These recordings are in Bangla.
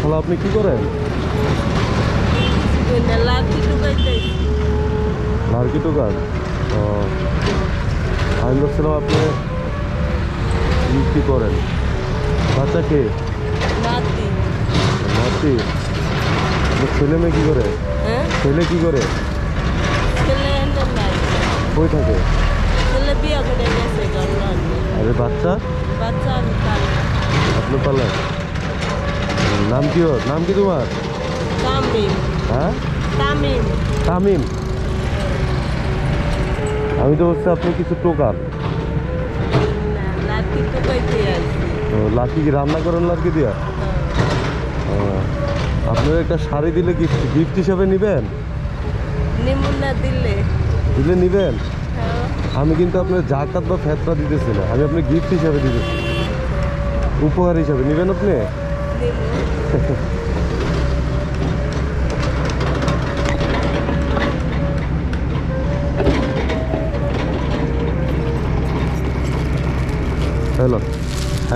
খালা আপনি কি করেন? লার্কি দোকান আমি বলছিলাম আপনি কি করেন? বাচ্চা কে? নাতি। ছেলে মেয়ে কি করে? হ্যাঁ? ছেলে কি করে? কই থাকে? ছেলে বিয়ে করে গেছে আরে বাচ্চা? বাচ্চা আমি পাল আপনি পারলেন? নাম কি ওর? নাম কি তোমার? তামিম। হ্যাঁ? তামিম। তামিম? আমি তো বলছি আপনি কিছু টোকান। লাঠি কি রান্না করেন লাঠি দিয়া? আপনার একটা শাড়ি দিলে গিফট গিফট হিসাবে নেবেন? নিমুনা দিলে। দিলে নেবেন? হ্যাঁ। আমি কিন্তু আপনার জাকাত বা ফেতরা দিতেছি না। আমি আপনি গিফট হিসাবে দিতেছি। উপহার হিসাবে। নেবেন আপনি? হ্যালো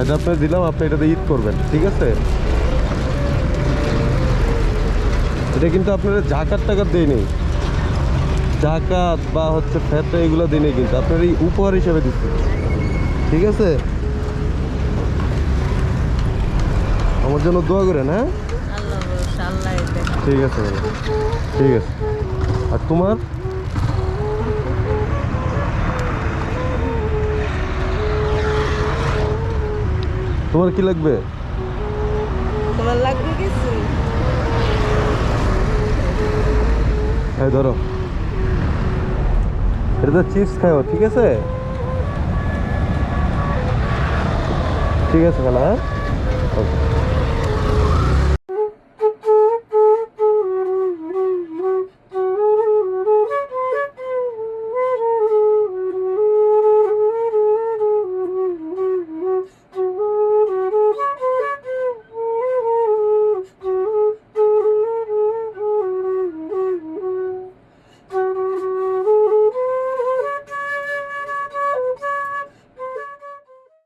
এটা আপনার দিলাম আপনি এটাতে ঈদ করবেন ঠিক আছে? এটা কিন্তু আপনার জাকাত টাকাত দেয় জাকাত বা হচ্ছে ফেতরা এগুলো দিনে কিন্তু আপনার এই উপহার হিসাবে দিচ্ছে। ঠিক আছে? আমার জন্য দোয়া করেন হ্যাঁ? ঠিক আছে ঠিক আছে। আর তোমার? তোমার কি লাগবে? তোমার লাগবে কিছু? এই ধরো। এটা তো চিপস খাও ঠিক আছে? ঠিক আছে খালা হ্যাঁ? ওকে